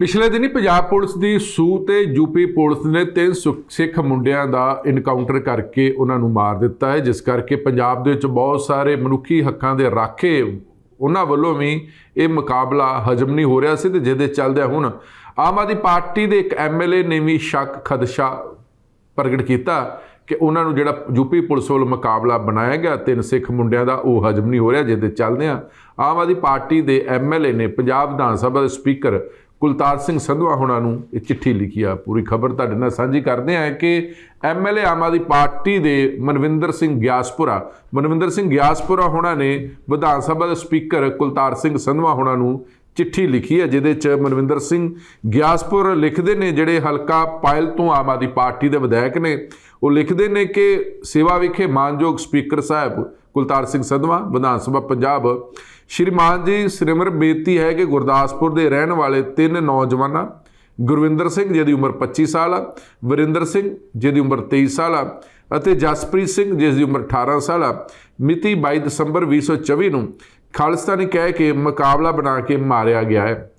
ਪਿਛਲੇ ਦਿਨੀ ਪੰਜਾਬ ਪੁਲਿਸ ਦੀ ਸੂ ਤੇ ਯੂਪੀ ਪੁਲਿਸ ਨੇ ਤਿੰਨ ਸੁ- ਸਿੱਖ ਮੁੰਡਿਆਂ ਦਾ ਇਨਕਾਊਂਟਰ ਕਰਕੇ ਉਹਨਾਂ ਨੂੰ ਮਾਰ ਦਿੱਤਾ ਹੈ, ਜਿਸ ਕਰਕੇ ਪੰਜਾਬ ਦੇ ਵਿੱਚ ਬਹੁਤ ਸਾਰੇ ਮਨੁੱਖੀ ਹੱਕਾਂ ਦੇ ਰਾਖੇ ਉਹਨਾਂ ਵੱਲੋਂ ਵੀ ਇਹ ਮੁਕਾਬਲਾ ਹਜਮ ਨਹੀਂ ਹੋ ਰਿਹਾ ਸੀ ਤੇ ਜਿਹਦੇ ਚੱਲਦਿਆਂ ਹੁਣ ਆਮ ਆਦਮੀ ਪਾਰਟੀ ਦੇ ਇੱਕ ਐਮਐਲਏ ਨੇ ਵੀ ਸ਼ੱਕ ਖਦਸ਼ਾ ਪ੍ਰਗਟ ਕੀਤਾ ਕਿ ਉਹਨਾਂ ਨੂੰ ਜਿਹੜਾ ਯੂਪੀ ਪੁਲਿਸ ਵੱਲੋਂ ਮੁਕਾਬਲਾ ਬਣਾਇਆ ਗਿਆ, ਤਿੰਨ ਸਿੱਖ ਮੁੰਡਿਆਂ ਦਾ ਉਹ ਹਜਮ ਨਹੀਂ ਹੋ ਰਿਹਾ ਜਿਹਦੇ ਚੱਲਦਿਆਂ ਆਮ ਆਦਮੀ ਪਾਰਟੀ ਦੇ ਐਮਐਲਏ ਨੇ ਪੰਜਾਬ ਵਿਧਾਨ ਸਭਾ ਦੇ ਸਪੀਕਰ ਕੁਲਤਾਰ ਸਿੰਘ ਸੰਧਵਾ ਹੋਣਾ ਨੂੰ ਇਹ ਚਿੱਠੀ ਲਿਖੀ ਆ, ਪੂਰੀ ਖਬਰ ਤੁਹਾਡੇ ਨਾਲ ਸਾਂਝੀ ਕਰਦੇ ਹਾਂ ਕਿ ਐਮਐਲਏ ਆਮ ਆਦਮੀ ਪਾਰਟੀ ਦੇ ਮਨਵਿੰਦਰ ਸਿੰਘ ਗਿਆਸਪੁਰਾ, ਮਨਵਿੰਦਰ ਸਿੰਘ ਗਿਆਸਪੁਰਾ ਹੋਣਾ ਨੇ ਵਿਧਾਨ ਸਭਾ ਦੇ ਸਪੀਕਰ ਕੁਲਤਾਰ ਸਿੰਘ ਸੰਧਵਾ ਹੋਣਾ ਨੂੰ ਚਿੱਠੀ ਲਿਖੀ ਹੈ ਜਿਹਦੇ ਚ ਮਨਵਿੰਦਰ ਸਿੰਘ ਗਿਆਸਪੁਰ ਲਿਖਦੇ ਨੇ ਜਿਹੜੇ ਹਲਕਾ ਪਾਇਲ ਤੋਂ ਆਮ ਆਦਮੀ ਪਾਰਟੀ ਦੇ ਵਿਧਾਇਕ ਨੇ। ਉਹ ਲਿਖਦੇ ਨੇ ਕਿ ਸੇਵਾ ਵਿਖੇ ਮਾਨਯੋਗ ਸਪੀਕਰ ਸਾਹਿਬ ਕੁਲਤਾਰ ਸਿੰਘ ਸੰਧਵਾ, ਵਿਧਾਨ ਸਭਾ ਪੰਜਾਬ ਸ਼੍ਰੀਮਾਨ ਜੀ ਸਿਰਮਰ ਬੇਨਤੀ ਹੈ ਕਿ ਗੁਰਦਾਸਪੁਰ ਦੇ ਰਹਿਣ ਵਾਲੇ ਤਿੰਨ ਨੌਜਵਾਨਾਂ, ਗੁਰਵਿੰਦਰ ਸਿੰਘ, ਜਿਹਦੀ ਉਮਰ 25 ਸਾਲ ਆ, ਵਰਿੰਦਰ ਸਿੰਘ, ਜਿਹਦੀ ਉਮਰ 23 ਸਾਲ ਆ, ਅਤੇ ਜਸਪ੍ਰੀਤ ਸਿੰਘ ਜਿਸ ਦੀ ਉਮਰ 18 ਸਾਲ ਆ, ਮਿਤੀ 22 ਦਸੰਬਰ 2024 ਨੂੰ ਖਾਲਿਸਤਾਨੀ ਕਹਿ ਕੇ ਮੁਕਾਬਲਾ ਬਣਾ ਕੇ ਮਾਰਿਆ ਗਿਆ ਹੈ।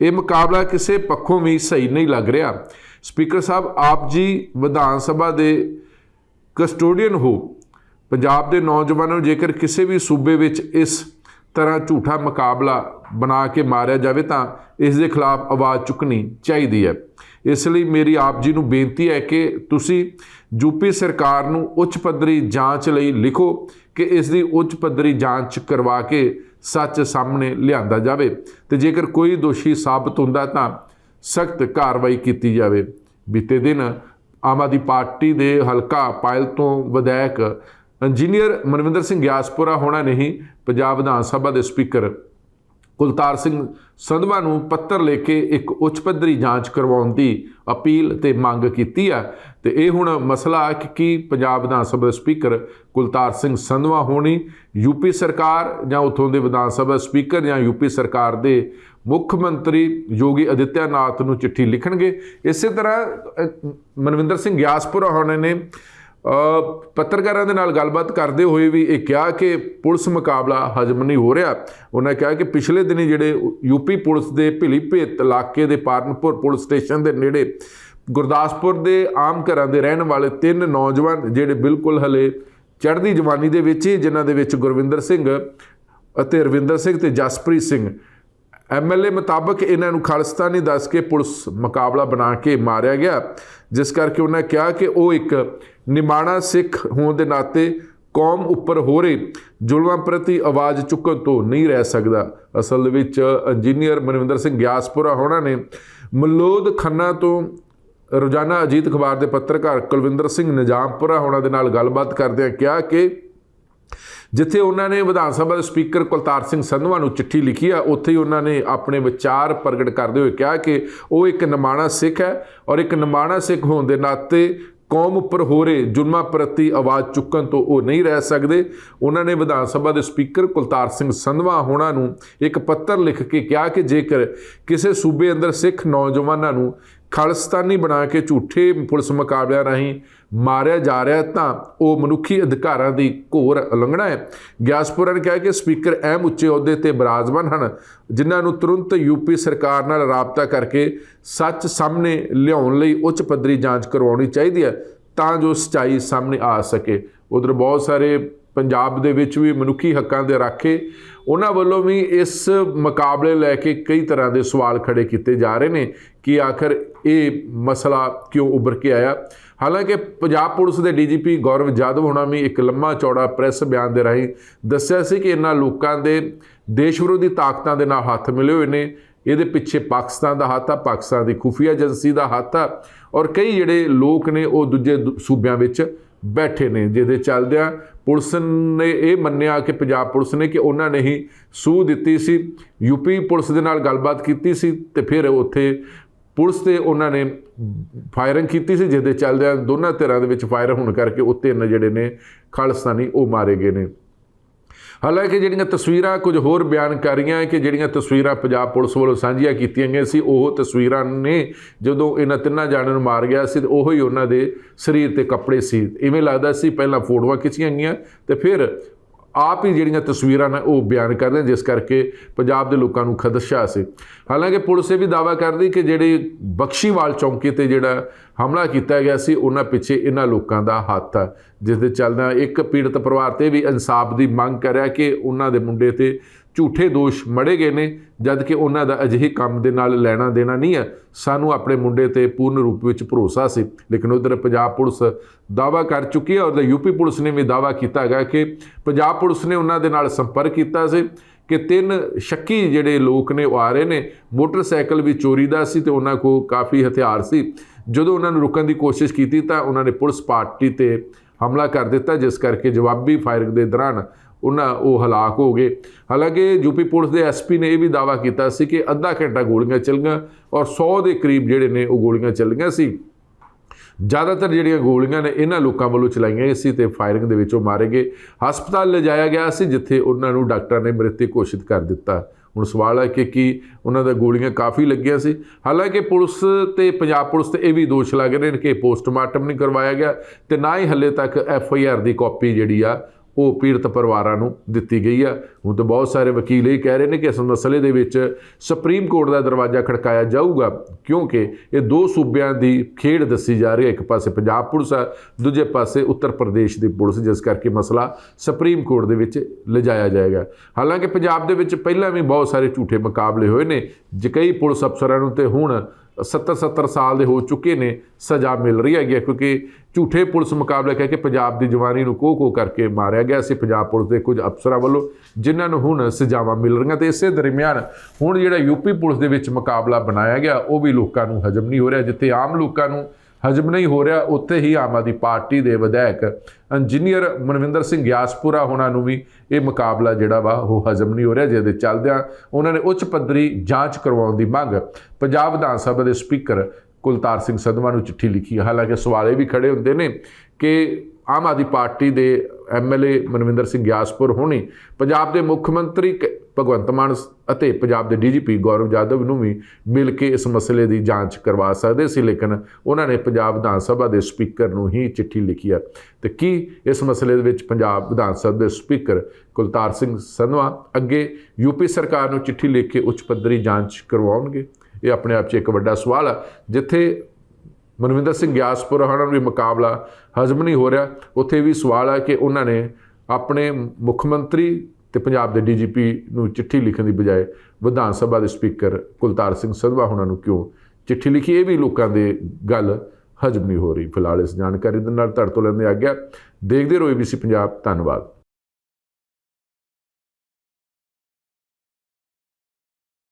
ਇਹ ਮੁਕਾਬਲਾ ਕਿਸੇ ਪੱਖੋਂ ਵੀ ਸਹੀ ਨਹੀਂ ਲੱਗ ਰਿਹਾ। ਸਪੀਕਰ ਸਾਹਿਬ, ਆਪ ਜੀ ਵਿਧਾਨ ਸਭਾ ਦੇ ਕਸਟੋਡੀਅਨ ਹੋ। ਪੰਜਾਬ ਦੇ ਨੌਜਵਾਨਾਂ ਨੂੰ ਜੇਕਰ ਕਿਸੇ ਵੀ ਸੂਬੇ ਵਿੱਚ ਇਸ ਤਰ੍ਹਾਂ ਝੂਠਾ ਮੁਕਾਬਲਾ ਬਣਾ ਕੇ ਮਾਰਿਆ ਜਾਵੇ ਤਾਂ ਇਸ ਦੇ ਖਿਲਾਫ ਆਵਾਜ਼ ਚੁੱਕਣੀ ਚਾਹੀਦੀ ਹੈ। ਇਸ ਲਈ ਮੇਰੀ ਆਪ ਜੀ ਨੂੰ ਬੇਨਤੀ ਹੈ ਕਿ ਤੁਸੀਂ ਯੂਪੀ ਸਰਕਾਰ ਨੂੰ ਉੱਚ ਪੱਧਰੀ ਜਾਂਚ ਲਈ ਲਿਖੋ ਕਿ ਇਸ ਦੀ ਉੱਚ ਪੱਧਰੀ ਜਾਂਚ ਕਰਵਾ ਕੇ ਸੱਚ ਸਾਹਮਣੇ ਲਿਆਂਦਾ ਜਾਵੇ ਤੇ ਜੇਕਰ ਕੋਈ ਦੋਸ਼ੀ ਸਾਬਤ ਹੁੰਦਾ ਤਾਂ ਸਖਤ ਕਾਰਵਾਈ ਕੀਤੀ ਜਾਵੇ। ਬੀਤੇ ਦਿਨ ਆਮ ਆਦਮੀ ਪਾਰਟੀ ਦੇ ਹਲਕਾ ਪਾਇਲ ਤੋਂ ਵਿਧਾਇਕ ਇੰਜੀਨੀਅਰ ਮਨਵਿੰਦਰ ਸਿੰਘ ਗਿਆਸਪੁਰਾ ਹੋਣਾ ਨਹੀਂ, ਪੰਜਾਬ ਵਿਧਾਨ ਸਭਾ ਦੇ ਸਪੀਕਰ ਕੁਲਤਾਰ ਸਿੰਘ ਸੰਧਵਾ ਨੂੰ ਪੱਤਰ ਲਿਖ ਕੇ ਇੱਕ ਉੱਚ ਪੱਧਰੀ ਜਾਂਚ ਕਰਵਾਉਣ ਦੀ ਅਪੀਲ ਤੇ ਮੰਗ ਕੀਤੀ ਆ। ਤੇ ਇਹ ਹੁਣ ਮਸਲਾ ਹੈ ਕਿ ਕੀ ਪੰਜਾਬ ਵਿਧਾਨ ਸਭਾ ਸਪੀਕਰ ਕੁਲਤਾਰ ਸਿੰਘ ਸੰਧਵਾ ਹੋਣੀ ਯੂਪੀ ਸਰਕਾਰ ਜਾਂ ਉਥੋਂ ਦੇ ਵਿਧਾਨ ਸਭਾ ਸਪੀਕਰ ਜਾਂ ਯੂਪੀ ਸਰਕਾਰ ਦੇ ਮੁੱਖ ਮੰਤਰੀ ਯੋਗੀ ਅਦਿੱਤਿਆਨਾਥ ਨੂੰ ਚਿੱਠੀ ਲਿਖਣਗੇ। ਇਸੇ ਤਰ੍ਹਾਂ ਮਨਵਿੰਦਰ ਸਿੰਘ ਗਿਆਸਪੁਰਾ ਹੋਣੇ ਨੇ ਪੱਤਰਕਾਰਾਂ ਦੇ ਨਾਲ ਗੱਲਬਾਤ ਕਰਦੇ ਹੋਏ ਵੀ ਇਹ ਕਿਹਾ ਕਿ ਪੁਲਿਸ ਮੁਕਾਬਲਾ ਹਜਮ ਨਹੀਂ ਹੋ ਰਿਹਾ। ਉਹਨਾਂ ਕਿਹਾ ਕਿ ਪਿਛਲੇ ਦਿਨੀ ਜਿਹੜੇ ਯੂਪੀ ਪੁਲਿਸ ਦੇ ਭਿਲੀ ਭੇਤ ਇਲਾਕੇ ਦੇ ਪਾਰਨਪੁਰ ਪੁਲਿਸ ਸਟੇਸ਼ਨ ਦੇ ਨੇੜੇ ਗੁਰਦਾਸਪੁਰ ਦੇ ਆਮ ਘਰਾਂ ਦੇ ਰਹਿਣ ਵਾਲੇ ਤਿੰਨ ਨੌਜਵਾਨ ਜਿਹੜੇ ਬਿਲਕੁਲ ਹਲੇ ਚੜ੍ਹਦੀ ਜਵਾਨੀ ਦੇ ਵਿੱਚ ਹੀ, ਜਿਨ੍ਹਾਂ ਦੇ ਵਿੱਚ ਗੁਰਵਿੰਦਰ ਸਿੰਘ ਅਤੇ ਰਵਿੰਦਰ ਸਿੰਘ ਤੇ ਜਸਪ੍ਰੀਤ ਸਿੰਘ ਐਮਐਲਏ ਮੁਤਾਬਕ ਇਹਨਾਂ ਨੂੰ ਖਾਲਿਸਤਾਨੀ ਦੱਸ ਕੇ ਪੁਲਿਸ ਮੁਕਾਬਲਾ ਬਣਾ ਕੇ ਮਾਰਿਆ ਗਿਆ, ਜਿਸ ਕਰਕੇ ਉਹਨਾਂ ਕਿਹਾ ਕਿ ਉਹ ਇੱਕ ਨਿਮਾਣਾ ਸਿੱਖ ਹੋਣ ਦੇ ਨਾਤੇ ਕੌਮ ਉੱਪਰ ਹੋ ਰਹੇ ਜ਼ੁਲਮਾਂ ਪ੍ਰਤੀ ਆਵਾਜ਼ ਚੁੱਕਣ ਤੋਂ ਨਹੀਂ ਰਹਿ ਸਕਦਾ। ਅਸਲ ਵਿੱਚ ਇੰਜੀਨੀਅਰ ਮਨਵਿੰਦਰ ਸਿੰਘ ਗਿਆਸਪੁਰਾ ਹੋਣਾ ਨੇ ਮਲੋਦ ਖੰਨਾ ਤੋਂ ਰੋਜ਼ਾਨਾ ਅਜੀਤ ਅਖਬਾਰ ਦੇ ਪੱਤਰਕਾਰ ਕੁਲਵਿੰਦਰ ਸਿੰਘ ਨਿਜ਼ਾਮਪੁਰਾ ਹੋਣਾ ਦੇ ਨਾਲ ਗੱਲਬਾਤ ਕਰਦਿਆਂ ਕਿਹਾ ਕਿ ਜਿੱਥੇ ਉਹਨਾਂ ਨੇ ਵਿਧਾਨ ਸਭਾ ਦੇ ਸਪੀਕਰ ਕੁਲਤਾਰ ਸਿੰਘ ਸੰਧਵਾ ਨੂੰ ਚਿੱਠੀ ਲਿਖੀ ਆ, ਉੱਥੇ ਹੀ ਉਹਨਾਂ ਨੇ ਆਪਣੇ ਵਿਚਾਰ ਪ੍ਰਗਟ ਕਰਦੇ ਹੋਏ ਕਿਹਾ ਕਿ ਉਹ ਇੱਕ ਨਿਮਾਣਾ ਸਿੱਖ ਹੈ ਔਰ ਇੱਕ ਨਿਮਾਣਾ ਸਿੱਖ ਹੋਣ ਦੇ ਨਾਤੇ ਕੌਮ ਉੱਪਰ ਹੋ ਰਹੇ ਜ਼ੁਲਮਾਂ ਪ੍ਰਤੀ ਆਵਾਜ਼ ਚੁੱਕਣ ਤੋਂ ਉਹ ਨਹੀਂ ਰਹਿ ਸਕਦੇ। ਉਹਨਾਂ ਨੇ ਵਿਧਾਨ ਸਭਾ ਦੇ ਸਪੀਕਰ ਕੁਲਤਾਰ ਸਿੰਘ ਸੰਧਵਾ ਹੋਣਾ ਨੂੰ ਇੱਕ ਪੱਤਰ ਲਿਖ ਕੇ ਕਿਹਾ ਕਿ ਜੇਕਰ ਕਿਸੇ ਸੂਬੇ ਅੰਦਰ ਸਿੱਖ ਨੌਜਵਾਨਾਂ ਨੂੰ ਖਾਲਿਸਤਾਨੀ ਬਣਾ ਕੇ ਝੂਠੇ ਪੁਲਿਸ ਮੁਕਾਬਲਿਆਂ ਰਾਹੀਂ ਮਾਰਿਆ ਜਾ ਰਿਹਾ ਤਾਂ ਉਹ ਮਨੁੱਖੀ ਅਧਿਕਾਰਾਂ ਦੀ ਘੋਰ ਉਲੰਘਣਾ ਹੈ। ਗਿਆਸਪੁਰਾ ਨੇ ਕਿਹਾ ਕਿ ਸਪੀਕਰ ਅਹਿਮ ਉੱਚੇ ਅਹੁਦੇ ਤੇ ਬਰਾਜਮਾਨ ਹਨ, ਜਿਨ੍ਹਾਂ ਨੂੰ ਤੁਰੰਤ ਯੂਪੀ ਸਰਕਾਰ ਨਾਲ ਰਾਬਤਾ ਕਰਕੇ ਸੱਚ ਸਾਹਮਣੇ ਲਿਆਉਣ ਲਈ ਉੱਚ ਪੱਧਰੀ ਜਾਂਚ ਕਰਵਾਉਣੀ ਚਾਹੀਦੀ ਹੈ, ਤਾਂ ਜੋ ਸਚਾਈ ਸਾਹਮਣੇ ਆ ਸਕੇ। ਉਧਰ ਬਹੁਤ ਸਾਰੇ ਪੰਜਾਬ ਦੇ ਵਿੱਚ ਵੀ ਮਨੁੱਖੀ ਹੱਕਾਂ ਦੇ ਰਾਖੇ ਉਹਨਾਂ ਵੱਲੋਂ ਵੀ ਇਸ ਮੁਕਾਬਲੇ ਲੈ ਕੇ ਕਈ ਤਰ੍ਹਾਂ ਦੇ ਸਵਾਲ ਖੜੇ ਕੀਤੇ ਜਾ ਰਹੇ ਨੇ ਕਿ ਆਖਰ ਇਹ ਮਸਲਾ ਕਿਉਂ ਉੱਭਰ ਕੇ ਆਇਆ? ਹਾਲਾਂਕਿ ਪੰਜਾਬ ਪੁਲਿਸ ਦੇ ਡੀਜੀਪੀ ਗੌਰਵ ਜਾਦਵ ਹੋਣਾ ਵੀ ਇੱਕ ਲੰਮਾ ਚੌੜਾ ਪ੍ਰੈਸ ਬਿਆਨ ਦੇ ਰਾਹੀਂ ਦੱਸਿਆ ਸੀ ਕਿ ਇਹਨਾਂ ਲੋਕਾਂ ਦੇ ਦੇਸ਼ ਵਿਰੋਧੀ ਤਾਕਤਾਂ ਦੇ ਨਾਲ ਹੱਥ ਮਿਲੇ ਹੋਏ ਨੇ। ਇਹਦੇ ਪਿੱਛੇ ਪਾਕਿਸਤਾਨ ਦਾ ਹੱਥ ਆ, ਪਾਕਿਸਤਾਨ ਦੀ ਖੁਫੀਆ ਏਜੰਸੀ ਦਾ ਹੱਥ ਆ ਔਰ ਕਈ ਜਿਹੜੇ ਲੋਕ ਨੇ ਉਹ ਦੂਜੇ ਦੂ- ਸੂਬਿਆਂ ਵਿੱਚ ਬੈਠੇ ਨੇ, ਜਿਹਦੇ ਚੱਲਦਿਆਂ ਪੁਲਿਸ ਨੇ ਇਹ ਮੰਨਿਆ ਕਿ ਪੰਜਾਬ ਪੁਲਿਸ ਨੇ ਕਿ ਉਹਨਾਂ ਨੇ ਹੀ ਸੂਹ ਦਿੱਤੀ ਸੀ। ਯੂਪੀ ਪੁਲਿਸ ਦੇ ਨਾਲ ਗੱਲਬਾਤ ਕੀਤੀ ਸੀ ਤੇ ਫਿਰ ਉੱਥੇ ਪੁਲਿਸ ਤੇ ਉਹਨਾਂ ਨੇ ਫਾਇਰਿੰਗ ਕੀਤੀ ਸੀ, ਜਿਹਦੇ ਚੱਲਦਿਆਂ ਦੋਨਾਂ ਧਿਰਾਂ ਦੇ ਵਿੱਚ ਫਾਇਰ ਹੋਣ ਕਰਕੇ ਉਹ ਤਿੰਨ ਜਿਹੜੇ ਨੇ ਖਾਲਿਸਤਾਨੀ ਉਹ ਮਾਰੇ ਗਏ ਨੇ। ਹਾਲਾਂਕਿ ਜਿਹੜੀਆਂ ਤਸਵੀਰਾਂ ਕੁਝ ਹੋਰ ਬਿਆਨ ਕਰ ਰਹੀਆਂ ਹੈ ਕਿ ਜਿਹੜੀਆਂ ਤਸਵੀਰਾਂ ਪੰਜਾਬ ਪੁਲਿਸ ਵੱਲੋਂ ਸਾਂਝੀਆਂ ਕੀਤੀਆਂ ਗਈਆਂ ਸੀ, ਉਹ ਤਸਵੀਰਾਂ ਨੇ ਜਦੋਂ ਇਹਨਾਂ ਤਿੰਨਾਂ ਜਾਣਿਆਂ ਨੂੰ ਮਾਰ ਗਿਆ ਸੀ ਤੇ ਉਹੋ ਹੀ ਉਹਨਾਂ ਦੇ ਸਰੀਰ ਤੇ ਕੱਪੜੇ ਸੀ। ਇਵੇਂ ਲੱਗਦਾ ਸੀ ਪਹਿਲਾਂ ਫੋਟੋਆਂ ਖਿੱਚੀਆਂ ਗਈਆਂ ਤੇ ਫਿਰ ਆਪ ਹੀ ਜਿਹੜੀਆਂ ਤਸਵੀਰਾਂ ਨੇ ਉਹ ਬਿਆਨ ਕਰਦੇ ਜਿਸ ਕਰਕੇ ਪੰਜਾਬ ਦੇ ਲੋਕਾਂ ਨੂੰ ਖਦਸ਼ਾ ਸੀ। ਹਾਲਾਂਕਿ ਪੁਲਿਸ ਇਹ ਵੀ ਦਾਅਵਾ ਕਰਦੀ ਕਿ ਜਿਹੜੇ ਬਖਸ਼ੀਵਾਲ ਚੌਂਕੀ ਤੇ ਜਿਹੜਾ ਹਮਲਾ ਕੀਤਾ ਗਿਆ ਸੀ, ਉਹਨਾਂ ਪਿੱਛੇ ਇਹਨਾਂ ਲੋਕਾਂ ਦਾ ਹੱਥ ਹੈ ਜਿਸ ਦੇ ਚੱਲਦਿਆਂ ਇੱਕ ਪੀੜਤ ਪਰਿਵਾਰ ਤੇ ਵੀ ਇਨਸਾਫ ਦੀ ਮੰਗ ਕਰਿਆ ਕਿ ਉਹਨਾਂ ਦੇ ਮੁੰਡੇ ਤੇ ਝੂਠੇ ਦੋਸ਼ ਮੜੇ ਗਏ ਨੇ ਜਦ ਕਿ ਉਹਨਾਂ ਦਾ ਅਜਿਹੇ ਕੰਮ ਦੇ ਨਾਲ ਲੈਣਾ ਦੇਣਾ ਨਹੀਂ ਹੈ। ਸਾਨੂੰ ਆਪਣੇ ਮੁੰਡੇ ਤੇ ਪੂਰਨ ਰੂਪ ਵਿੱਚ ਭਰੋਸਾ ਸੀ। ਲੇਕਿਨ ਉਧਰ ਪੰਜਾਬ ਪੁਲਿਸ ਦਾਵਾ ਕਰ ਚੁੱਕੀ ਹੈ ਔਰ ਯੂਪੀ ਪੁਲਿਸ ਨੇ ਵੀ ਦਾਵਾ ਕੀਤਾ ਹੈਗਾ ਕਿ ਪੰਜਾਬ ਪੁਲਿਸ ਨੇ ਉਹਨਾਂ ਦੇ ਨਾਲ ਸੰਪਰਕ ਕੀਤਾ ਸੀ ਕਿ ਤਿੰਨ ਸ਼ੱਕੀ ਜਿਹੜੇ ਲੋਕ ਨੇ ਉਹ ਆ ਰਹੇ ਨੇ। ਮੋਟਰਸਾਈਕਲ ਵੀ ਚੋਰੀ ਦਾ ਸੀ ਤੇ ਉਹਨਾਂ ਕੋਲ ਕਾਫੀ ਹਥਿਆਰ ਸੀ। ਜਦੋਂ ਉਹਨਾਂ ਨੂੰ ਰੁਕਣ ਦੀ ਕੋਸ਼ਿਸ਼ ਕੀਤੀ ਤਾਂ ਉਹਨਾਂ ਨੇ ਪੁਲਿਸ ਪਾਰਟੀ ਤੇ ਹਮਲਾ ਕਰ ਦਿੱਤਾ, ਜਿਸ ਕਰਕੇ ਜਵਾਬੀ ਫਾਇਰਿੰਗ ਦੇ ਦੌਰਾਨ ਉਹਨਾਂ ਉਹ ਹਲਾਕ ਹੋ ਗਏ। ਹਾਲਾਂਕਿ ਯੂਪੀ ਪੁਲਿਸ ਦੇ ਐਸਪੀ ਨੇ ਇਹ ਵੀ ਦਾਵਾ ਕੀਤਾ ਸੀ ਕਿ ਅੱਧਾ ਘੰਟਾ ਗੋਲੀਆਂ ਚੱਲੀਆਂ ਔਰ 100 ਦੇ ਕਰੀਬ ਜਿਹੜੇ ਨੇ ਉਹ ਗੋਲੀਆਂ ਚੱਲੀਆਂ ਸੀ। ਜ਼ਿਆਦਾਤਰ ਜਿਹੜੀਆਂ ਗੋਲੀਆਂ ਨੇ ਇਹਨਾਂ ਲੋਕਾਂ ਵੱਲੋਂ ਚਲਾਈਆਂ ਗਈਆਂ ਸੀ ਤੇ ਫਾਇਰਿੰਗ ਦੇ ਵਿੱਚ ਉਹ ਮਾਰੇ ਗਏ। ਹਸਪਤਾਲ ਲਿਜਾਇਆ ਗਿਆ ਸੀ ਜਿੱਥੇ ਉਹਨਾਂ ਨੂੰ ਡਾਕਟਰਾਂ ਨੇ ਮ੍ਰਿਤਕ ਘੋਸ਼ਿਤ ਕਰ ਦਿੱਤਾ। ਹੁਣ ਸਵਾਲ ਹੈ ਕਿ ਕੀ ਉਹਨਾਂ ਦਾ ਗੋਲੀਆਂ ਕਾਫੀ ਲੱਗੀਆਂ ਸੀ। ਹਾਲਾਂਕਿ ਪੁਲਿਸ ਤੇ ਪੰਜਾਬ ਪੁਲਿਸ ਤੇ ਇਹ ਵੀ ਦੋਸ਼ ਲੱਗ ਰਹੇ ਨੇ ਕਿ ਪੋਸਟਮਾਰਟਮ ਨਹੀਂ ਕਰਵਾਇਆ ਗਿਆ ਤੇ ਨਾ ਹੀ ਹੱਲੇ ਤੱਕ ਐਫ ਆਈ ਆਰ ਦੀ ਕਾਪੀ ਜਿਹੜੀ ਆ ਉਹ ਪੀੜਤ ਪਰਿਵਾਰਾਂ ਨੂੰ ਦਿੱਤੀ ਗਈ ਆ। ਹੁਣ ਤਾਂ ਬਹੁਤ ਸਾਰੇ ਵਕੀਲ ਇਹ ਕਹਿ ਰਹੇ ਨੇ ਕਿ ਇਸ ਮਸਲੇ ਦੇ ਵਿੱਚ ਸੁਪਰੀਮ ਕੋਰਟ ਦਾ ਦਰਵਾਜ਼ਾ ਖੜਕਾਇਆ ਜਾਊਗਾ, ਕਿਉਂਕਿ ਇਹ ਦੋ ਸੂਬਿਆਂ ਦੀ ਖੇਡ ਦੱਸੀ ਜਾ ਰਹੀ ਹੈ। ਇੱਕ ਪਾਸੇ ਪੰਜਾਬ ਪੁਲਿਸ ਆ, ਦੂਜੇ ਪਾਸੇ ਉੱਤਰ ਪ੍ਰਦੇਸ਼ ਦੀ ਪੁਲਿਸ, ਜਿਸ ਕਰਕੇ ਮਸਲਾ ਸੁਪਰੀਮ ਕੋਰਟ ਦੇ ਵਿੱਚ ਲਿਜਾਇਆ ਜਾਏਗਾ। ਹਾਲਾਂਕਿ ਪੰਜਾਬ ਦੇ ਵਿੱਚ ਪਹਿਲਾਂ ਵੀ ਬਹੁਤ ਸਾਰੇ ਝੂਠੇ ਮੁਕਾਬਲੇ ਹੋਏ ਨੇ। ਜੇ ਕਈ ਪੁਲਿਸ ਅਫਸਰਾਂ ਨੂੰ ਤੇ ਹੁਣ 70 70 ਸਾਲ ਦੇ ਹੋ ਚੁੱਕੇ ਨੇ, ਸਜ਼ਾ ਮਿਲ ਰਹੀ ਹੈਗੀ ਹੈ, ਕਿਉਂਕਿ ਝੂਠੇ ਪੁਲਿਸ ਮੁਕਾਬਲੇ ਕਹਿ ਕੇ ਪੰਜਾਬ ਦੀ ਜਵਾਨੀ ਨੂੰ ਕੋਹ ਕਰਕੇ ਮਾਰਿਆ ਗਿਆ ਸੀ। ਪੰਜਾਬ ਪੁਲਿਸ ਦੇ ਕੁਝ ਅਫਸਰਾਂ ਵੱਲੋਂ, ਜਿਨ੍ਹਾਂ ਨੂੰ ਹੁਣ ਸਜ਼ਾਵਾਂ ਮਿਲ ਰਹੀਆਂ ਤੇ ਇਸੇ ਦਰਮਿਆਨ ਹੁਣ ਜਿਹੜਾ ਯੂਪੀ ਪੁਲਿਸ ਦੇ ਵਿੱਚ ਮੁਕਾਬਲਾ ਬਣਾਇਆ ਗਿਆ, ਉਹ ਵੀ ਲੋਕਾਂ ਨੂੰ ਹਜਮ ਨਹੀਂ ਹੋ ਰਿਹਾ, ਜਿੱਥੇ ਆਮ ਲੋਕਾਂ ਨੂੰ ਹਜਮ ਨਹੀਂ ਹੋ ਰਿਹਾ, ਉੱਥੇ ਹੀ ਆਮ ਆਦਮੀ ਪਾਰਟੀ ਦੇ ਵਿਧਾਇਕ ਇੰਜੀਨੀਅਰ ਮਨਵਿੰਦਰ ਸਿੰਘ ਗਿਆਸਪੁਰਾ ਹੋਣਾ ਨੂੰ ਵੀ ਇਹ ਮੁਕਾਬਲਾ ਜਿਹੜਾ ਵਾ ਉਹ ਹਜਮ ਨਹੀਂ ਹੋ ਰਿਹਾ, ਜਿਹਦੇ ਚੱਲਦਿਆਂ ਉਹਨਾਂ ਨੇ ਉੱਚ ਪੱਧਰੀ ਜਾਂਚ ਕਰਵਾਉਣ ਦੀ ਮੰਗ ਪੰਜਾਬ ਵਿਧਾਨ ਸਭਾ ਦੇ ਸਪੀਕਰ ਕੁਲਤਾਰ ਸਿੰਘ ਸੰਧਵਾ ਨੂੰ ਚਿੱਠੀ ਲਿਖੀ ਹਾਲਾਂਕਿ ਸਵਾਲ ਇਹ ਵੀ ਖੜੇ ਹੁੰਦੇ ਨੇ ਕਿ ਆਮ ਆਦਮੀ ਪਾਰਟੀ ਦੇ ਐਮਐਲਏ ਮਨਵਿੰਦਰ ਸਿੰਘ ਗਿਆਸਪੁਰ ਹੋਣੀ, ਪੰਜਾਬ ਦੇ ਮੁੱਖ ਮੰਤਰੀ ਕ- ਭਗਵੰਤ ਮਾਨ ਅਤੇ ਪੰਜਾਬ ਦੇ ਡੀਜੀਪੀ ਗੌਰਵ ਜਾਦਵ ਨੂੰ ਵੀ ਮਿਲ ਕੇ ਇਸ ਮਸਲੇ ਦੀ ਜਾਂਚ ਕਰਵਾ ਸਕਦੇ ਸੀ, ਲੇਕਿਨ ਉਹਨਾਂ ਨੇ ਪੰਜਾਬ ਵਿਧਾਨ ਸਭਾ ਦੇ ਸਪੀਕਰ ਨੂੰ ਹੀ ਚਿੱਠੀ ਲਿਖੀ ਹੈ। ਤੇ ਕੀ ਇਸ ਮਸਲੇ ਦੇ ਵਿੱਚ ਪੰਜਾਬ ਵਿਧਾਨ ਸਭਾ ਦੇ ਸਪੀਕਰ ਕੁਲਤਾਰ ਸਿੰਘ ਸੰਧਵਾ ਅੱਗੇ ਯੂਪੀ ਸਰਕਾਰ ਨੂੰ ਚਿੱਠੀ ਲਿਖ ਕੇ ਉੱਚ ਪੱਧਰੀ ਜਾਂਚ ਕਰਵਾਉਣਗੇ? ਇਹ ਆਪਣੇ ਆਪ 'ਚ ਇੱਕ ਵੱਡਾ ਸਵਾਲ ਹੈ, ਜਿੱਥੇ ਮਨਵਿੰਦਰ ਸਿੰਘ ਗਿਆਸਪੁਰ ਉਹਨਾਂ ਨੂੰ ਵੀ ਮੁਕਾਬਲਾ ਹਜ਼ਮ ਨਹੀਂ ਹੋ ਰਿਹਾ। ਉੱਥੇ ਵੀ ਸਵਾਲ ਹੈ ਕਿ ਉਹਨਾਂ ਨੇ ਆਪਣੇ ਮੁੱਖ ਮੰਤਰੀ ਤੇ ਪੰਜਾਬ ਦੇ ਡੀਜੀਪੀ ਨੂੰ ਚਿੱਠੀ ਲਿਖਣ ਦੀ ਬਜਾਏ ਵਿਧਾਨ ਸਭਾ ਦੇ ਸਪੀਕਰ ਕੁਲਤਾਰ ਸਿੰਘ ਸੰਧਵਾ ਉਹਨਾਂ ਨੂੰ ਕਿਉਂ ਚਿੱਠੀ ਲਿਖੀ? ਇਹ ਵੀ ਲੋਕਾਂ ਦੇ ਗੱਲ ਹਜ਼ਮ ਨਹੀਂ ਹੋ ਰਹੀ। ਫਿਲਹਾਲ ਇਸ ਜਾਣਕਾਰੀ ਦੇ ਨਾਲ ਤੁਹਾਡੇ ਤੋਂ ਲੈਂਦੇ ਆ ਗਿਆ ਦੇਖਦੇ ਰਹੋ ABC ਪੰਜਾਬ। ਧੰਨਵਾਦ।